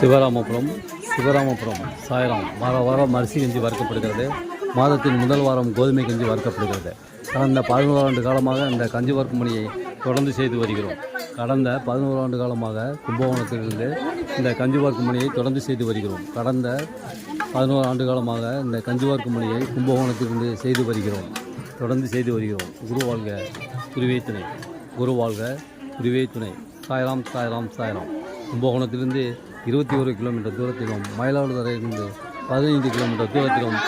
சிவராமபுரம் சிவராமபுரம் சாயராம். வார வாரம் அரிசி கஞ்சி வறுக்கப்படுகிறது. மாதத்தின் முதல் வாரம் கோதுமை கஞ்சி வறுக்கப்படுகிறது. கடந்த பதினோரு ஆண்டு காலமாக இந்த கஞ்சி வறுக்கும் பணியை தொடர்ந்து செய்து வருகிறோம். கடந்த பதினோரு ஆண்டு காலமாக கும்பகோணத்திலிருந்து இந்த கஞ்சி வறுக்கும் பணியை தொடர்ந்து செய்து வருகிறோம். கடந்த பதினோரு ஆண்டு காலமாக இந்த கஞ்சி வறுக்கும் பணியை கும்பகோணத்திலிருந்து செய்து வருகிறோம். தொடர்ந்து செய்து வருகிறோம். குரு வாழ்க குருவே துணை. குரு வாழ்க குருவே துணை. சாய்ராம் சாய்ராம் சாயராம். கும்பகோணத்திலிருந்து இருபத்தி ஒரு கிலோமீட்டர் தூரத்திலும் மயிலாடுதுறையிலிருந்து பதினைந்து கிலோமீட்டர் தூரத்திலும்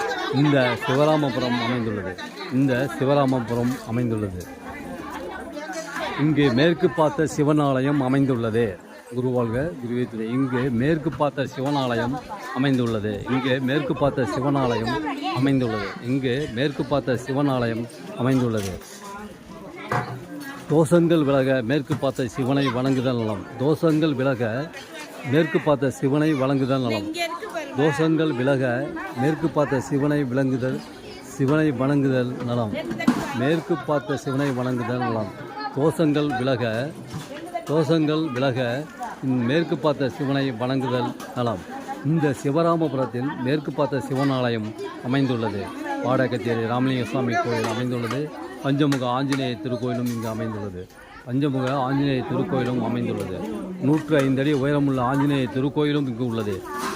இந்த சிவராமபுரம் அமைந்துள்ளது. இந்த சிவராமபுரம் அமைந்துள்ளது. இங்கு மேற்கு பார்த்த சிவன் ஆலயம் அமைந்துள்ளது குருவாழ்க குருவேத்துறை இங்கு மேற்கு பார்த்த சிவனாலயம் அமைந்துள்ளது. இங்கு மேற்கு பார்த்த சிவனாலயம் அமைந்துள்ளது. இங்கு மேற்கு பார்த்த சிவனாலயம் அமைந்துள்ளது. தோஷங்கள் விலக மேற்கு பார்த்த சிவனை வணங்குதல் நலம். தோஷங்கள் விலக மேற்கு பார்த்த சிவனை வணங்குதல் நலம். தோஷங்கள் விலக மேற்கு பார்த்த சிவனை விளங்குதல் சிவனை வணங்குதல் நலம். மேற்கு பார்த்த சிவனை வணங்குதல் நலம். தோஷங்கள் விலக தோஷங்கள் விலக மேற்கு பார்த்த சிவனை வணங்குதல் நலம். இந்த சிவராமபுரத்தில் மேற்கு பார்த்த சிவன் ஆலயம் அமைந்துள்ளது. வாடகத்தேரி ராமலிங்க சுவாமி கோயில் அமைந்துள்ளது. பஞ்சமுக ஆஞ்சநேய திருக்கோயிலும் இங்கு அமைந்துள்ளது. பஞ்சமுக ஆஞ்சநேய திருக்கோயிலும் அமைந்துள்ளது. நூற்று ஐந்து அடி உயரமுள்ள ஆஞ்சநேய திருக்கோயிலும் இங்கு உள்ளது.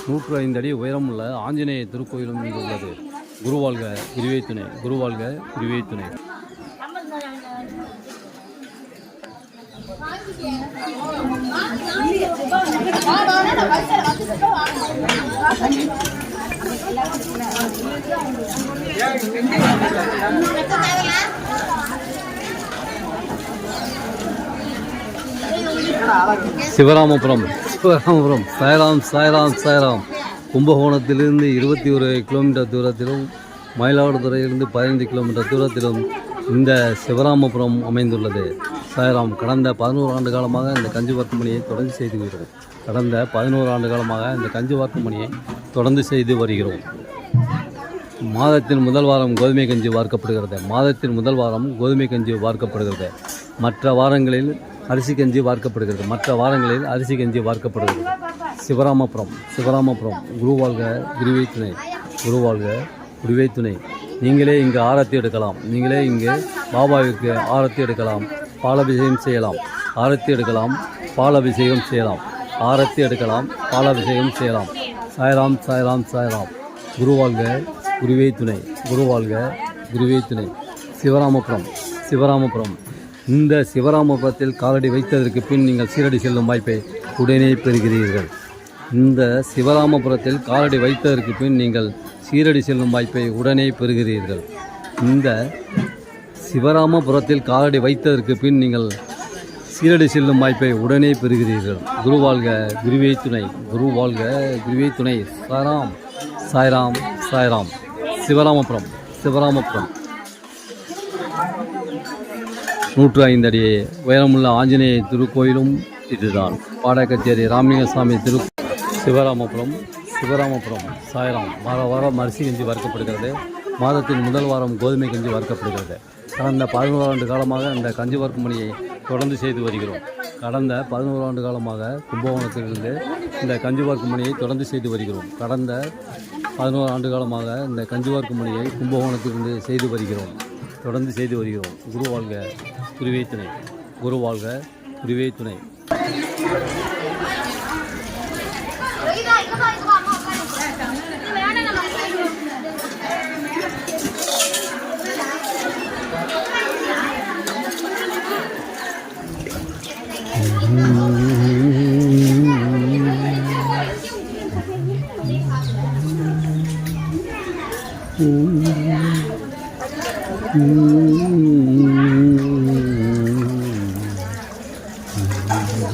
நூற்று ஐந்து அடி உயரமுள்ள ஆஞ்சநேய திருக்கோயிலும் இங்கு உள்ளது. குருவாழ்க குருவே துணை குருவாழ்க குருவே துணை சிவராமபுரம். சிவராமபுரம். சாய்ராம் சாய்ராம் சாய்ராம். கும்பகோணத்திலிருந்து இருபத்தி ஒரு கிலோமீட்டர் தூரத்திலும் மயிலாடுதுறையிலிருந்து பதினைந்து கிலோமீட்டர் தூரத்திலும் இந்த சிவராமபுரம் அமைந்துள்ளது. சாய்ராம் கடந்த பதினோரு ஆண்டு காலமாக இந்த கஞ்சி வர்க்கும் பணியை தொடர்ந்து செய்து வருகிறோம். கடந்த பதினோரு ஆண்டு காலமாக இந்த கஞ்சி வர்க்கும் பணியை தொடர்ந்து செய்து வருகிறோம். மாதத்தின் முதல் வாரம் கோதுமை கஞ்சி வார்க்கப்படுகிறது. மாதத்தின் முதல் வாரம் கோதுமை கஞ்சி வார்க்கப்படுகிறது. மற்ற வாரங்களில் அரிசி கஞ்சி வார்க்கப்படுகிறது. மற்ற வாரங்களில் அரிசி கஞ்சி வார்க்கப்படுகிறது. சிவராமபுரம் சிவராமபுரம் குருவாழ்க குருவை துணை குருவாழ்க குருவை துணை நீங்களே இங்கு ஆரத்தி எடுக்கலாம். நீங்களே இங்கு பாபாவிற்கு ஆரத்தி எடுக்கலாம். பாலபிஷேகம் செய்யலாம். ஆரத்தி எடுக்கலாம். பாலபிஷேகம் செய்யலாம். ஆரத்தி எடுக்கலாம். பாலாபிஷேகம் செய்யலாம். சாய்ராம் சாய்ராம் சாய்ராம். குருவாழ்க குருவே துணை குருவாழ்க குருவே துணை சிவராமபுரம் சிவராமபுரம். இந்த சிவராமபுரத்தில் காலடி வைத்ததற்கு பின் நீங்கள் சீரடி செல்லும் வாய்ப்பை உடனே பெறுகிறீர்கள். இந்த சிவராமபுரத்தில் காலடி வைத்ததற்கு பின் நீங்கள் சீரடி செல்லும் வாய்ப்பை உடனே பெறுகிறீர்கள். இந்த சிவராமபுரத்தில் காலடி வைத்ததற்கு பின் நீங்கள் சீரடி செல்லும் வாய்ப்பை உடனே பெறுகிறீர்கள். குருவாழ்க குருவே துணை. குருவாழ்க குருவே துணை. சாராம். சாய்ராம். சாய்ராம். சிவராமபுரம். சிவராமபுரம். நூற்று ஐந்து அடி உயரமுள்ள ஆஞ்சநேய திருக்கோயிலும் இதுதான். பாடக்கச்சேரி ராமலிங்கசாமி திரு சிவராமபுரம் சிவராமபுரம் சாயராம். வார வாரம் அரிசி கஞ்சி வறுக்கப்படுகிறது. மாதத்தின் முதல் வாரம் கோதுமை கஞ்சி வறுக்கப்படுகிறது. கடந்த பதினோரு ஆண்டு காலமாக இந்த கஞ்சி வறுக்கும் பணியை தொடர்ந்து செய்து வருகிறோம். கடந்த பதினோரு ஆண்டு காலமாக கும்பகோணத்திலிருந்து இந்த கஞ்சி வறுக்கும் பணியை தொடர்ந்து செய்து வருகிறோம். கடந்த பதினோரு ஆண்டு காலமாக இந்த கஞ்சி வறுக்கும் பணியை கும்பகோணத்திலிருந்து செய்து வருகிறோம். தொடர்ந்து செய்து வருகிறோம். குரு வாழ்க குருவே துணை குரு வாழ்க குருவே துணை Mm-hmm. mm-hmm.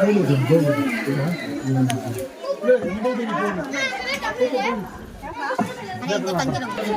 anh em chỉ cần cái đồng tiền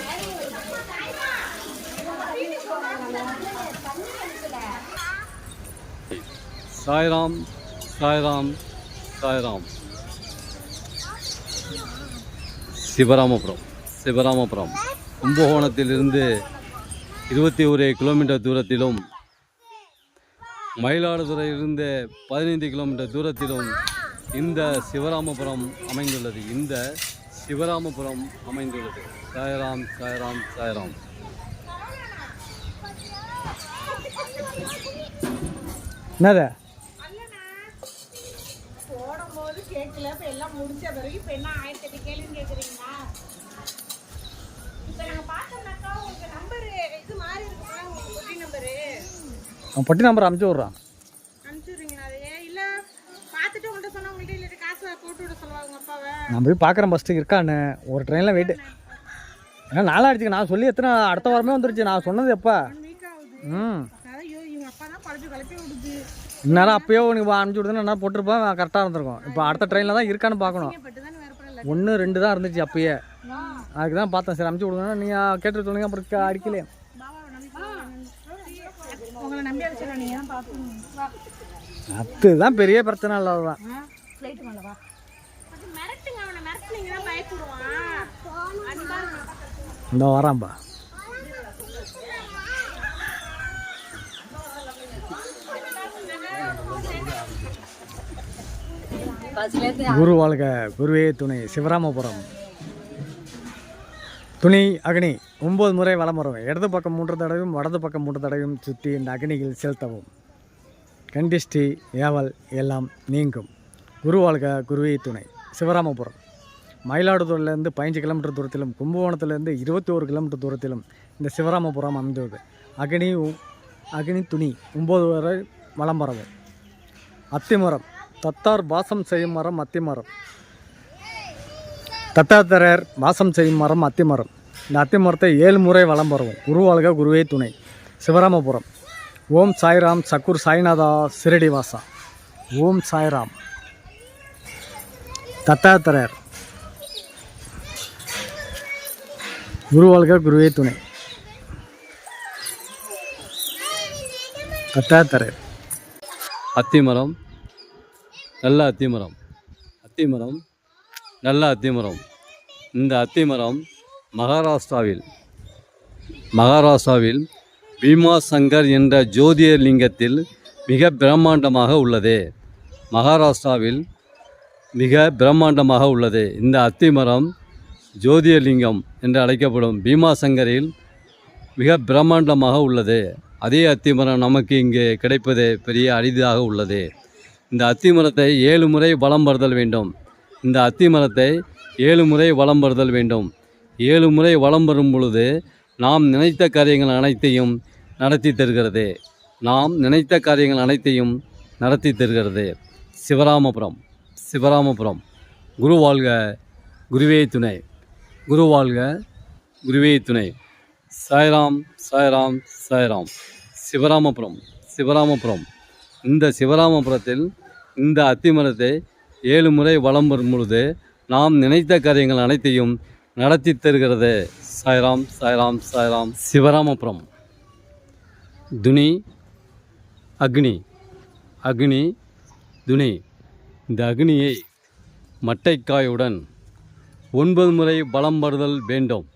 Sairam Sairam Sairam Sivaramapuram Sivaramapuram கும்பகோணத்திலிருந்து இருபத்தி ஒரு கிலோமீட்டர் தூரத்திலும் மயிலாடுதுறையிலிருந்து பதினைந்து கிலோமீட்டர் தூரத்திலும் இந்த சிவராமபுரம் அமைந்துள்ளது. இந்த சிவராமபுரம் அமைந்துள்ளது. சாய்ராம் சாய்ராம் சாய்ராம் போட்டு விட சொல்லுவா உங்க அப்பாவை நான் போய் பார்க்குறேன் ஃபஸ்ட்டு இருக்கான்னு. ஒரு ட்ரெயினில் வெயிட்டு ஏன்னா நாளாடிச்சுக்கு நான் சொல்லி எத்தனை அடுத்த வாரமே வந்துருச்சு. நான் சொன்னது எப்போ? ம். இந்நேரம் அப்பயோ உனக்கு அனுப்பிச்சி விடுதுன்னு என்ன போட்டிருப்பேன் கரெக்டாக இருந்திருக்கும். இப்போ அடுத்த ட்ரெயினில் தான் இருக்கான்னு பார்க்கணும். ஒன்று ரெண்டு தான் இருந்துச்சு அப்பயே. அதுக்கு தான் பார்த்தேன். சரி அனுப்பிச்சி விடுங்க நீங்கள் கேட்டு சொன்னீங்க அப்புறம் அடிக்கலையே அதுதான் பெரிய பிரச்சனை இல்லாததான் ஃப்ளைட் மேல வா. குரு வாழ்க குருவே துணை சிவராமபுரம். துணி அக்னி ஒம்பது முறை வலம் வரும் இடது பக்கம் மூன்று தடவையும் வடது பக்கம் மூன்று தடவையும் சுற்றி இந்த அக்னியில் செலுத்தவும். கண்டிஷ்டி ஏவல் எல்லாம் நீங்கும். குரு வாழ்க குருவே துணை சிவராமபுரம். மயிலாடுதுறையிலேருந்து பதினஞ்சு கிலோமீட்டர் தூரத்திலும் கும்பகோணத்திலேருந்து இருபத்தி ஒரு கிலோமீட்டர் தூரத்திலும் இந்த சிவராமபுரம் அமைந்துள்ளது. அக்னி உ- அக்னி துணி ஒம்பது வரை வலம் வரவும் அத்திமரம் தத்தார் வாசம் செய்யும் மரம் அத்திமரம் தத்தாத்தரர் வாசம் செய்யும் மரம் அத்திமரம் இந்த அத்திமரத்தை ஏழு முறை வலம் வரவும் குருவாழ்க குருவே துணை. சிவராமபுரம். ஓம் சாய்ராம் சக்குர் சாய்நாதா சிரடி வாசா. ஓம் சாய்ராம். தத்தாத்தரையர் குருவாழ்க குருவே துணை. தத்தாத்தரர். அத்திமரம் நல்ல அத்திமரம். அத்திமரம் நல்ல அத்திமரம். இந்த அத்திமரம் மகாராஷ்டிராவில் மகாராஷ்டிராவில் பீமா சங்கர் என்ற ஜோதியர் லிங்கத்தில் மிக பிரம்மாண்டமாக உள்ளது. மகாராஷ்டிராவில் மிக பிரம்மாண்டமாக உள்ளது. இந்த அத்திமரம் ஜோதியலிங்கம் என்று அழைக்கப்படும் பீமாசங்கரில் மிக பிரம்மாண்டமாக உள்ளது. அதே அத்திமரம் நமக்கு இங்கே கிடைப்பது பெரிய அரிதாக உள்ளது. இந்த அத்திமரத்தை ஏழு முறை வலம் வருதல் வேண்டும். இந்த அத்திமரத்தை ஏழு முறை வலம் வருதல் வேண்டும். ஏழு முறை வலம் வரும் பொழுது நாம் நினைத்த காரியங்கள் அனைத்தையும் நடத்தி தருகிறது. நாம் நினைத்த காரியங்கள் அனைத்தையும் நடத்தி தருகிறது. சிவராமபுரம் சிவராமபுரம். குரு வாழ்க குருவே துணை. குரு வாழ்க குருவே துணை. சாய்ராம் சாய்ராம் சாய்ராம். சிவராமபுரம் சிவராமபுரம். இந்த சிவராமபுரத்தில் இந்த அத்திமரத்தை ஏழு முறை வலம் வரும் பொழுது நாம் நினைத்த காரியங்கள் அனைத்தையும் நடத்தி தருகிறது. சாய்ராம் சாய்ராம் சாய்ராம். சிவராமபுரம். துனி அக்னி. அக்னி துனி இந்த அக்னியை மட்டைக்காயுடன் ஒன்பது முறை பலம் வருதல் வேண்டும்.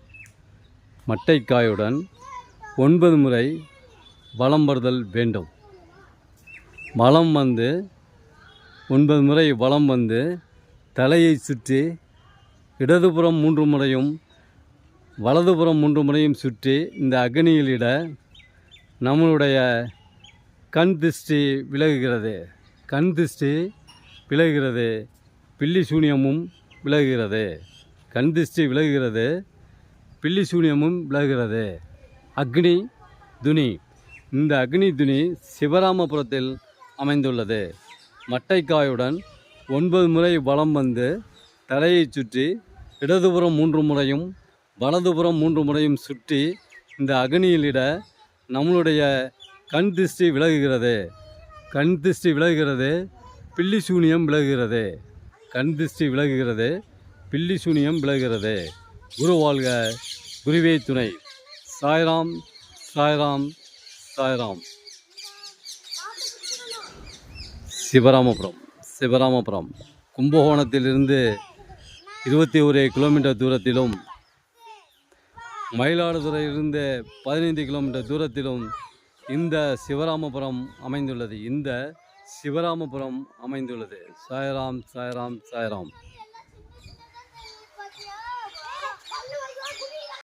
மட்டைக்காயுடன் ஒன்பது முறை பலம் வருதல் வேண்டும். மலம் வந்து ஒன்பது முறை வலம் வந்து தலையை சுற்றி இடதுபுறம் மூன்று முறையும் வலதுபுறம் மூன்று முறையும் சுற்றி இந்த அக்னியிலிட நம்மளுடைய கண் திருஷ்டி விலகுகிறது. கண் திருஷ்டி விலகுகிறது. பில்லி சூனியமும் விலகுகிறது. கண் திருஷ்டி விலகுகிறது. பில்லி சூனியமும் விலகுகிறது. அக்னி துணி. இந்த அக்னி துனி சிவராமபுரத்தில் அமைந்துள்ளது. மட்டைக்காயுடன் ஒன்பது முறை வலம் வந்து தலையை சுற்றி இடதுபுறம் மூன்று முறையும் வலதுபுறம் மூன்று முறையும் சுற்றி இந்த அகனியிலிட நம்மளுடைய கண் திருஷ்டி விலகுகிறது. கண் திருஷ்டி விலகுகிறது பில்லி சூனியம் விலகுகிறது. கண் திருஷ்டி விலகுகிறது பில்லி சூனியம் விலகுகிறது. குரு வாழ்க குருவே துணை. சாய்ராம் சாய்ராம் சாய்ராம். சிவராமபுரம் சிவராமபுரம். கும்பகோணத்திலிருந்து இருபத்தி ஒரு கிலோமீட்டர் தூரத்திலும் மயிலாடுதுறையிலிருந்து பதினைந்து கிலோமீட்டர் தூரத்திலும் இந்த சிவராமபுரம் அமைந்துள்ளது. இந்த சிவராமபுரம் அமைந்துள்ளது. சாய்ராம் சாய்ராம் சாய்ராம்.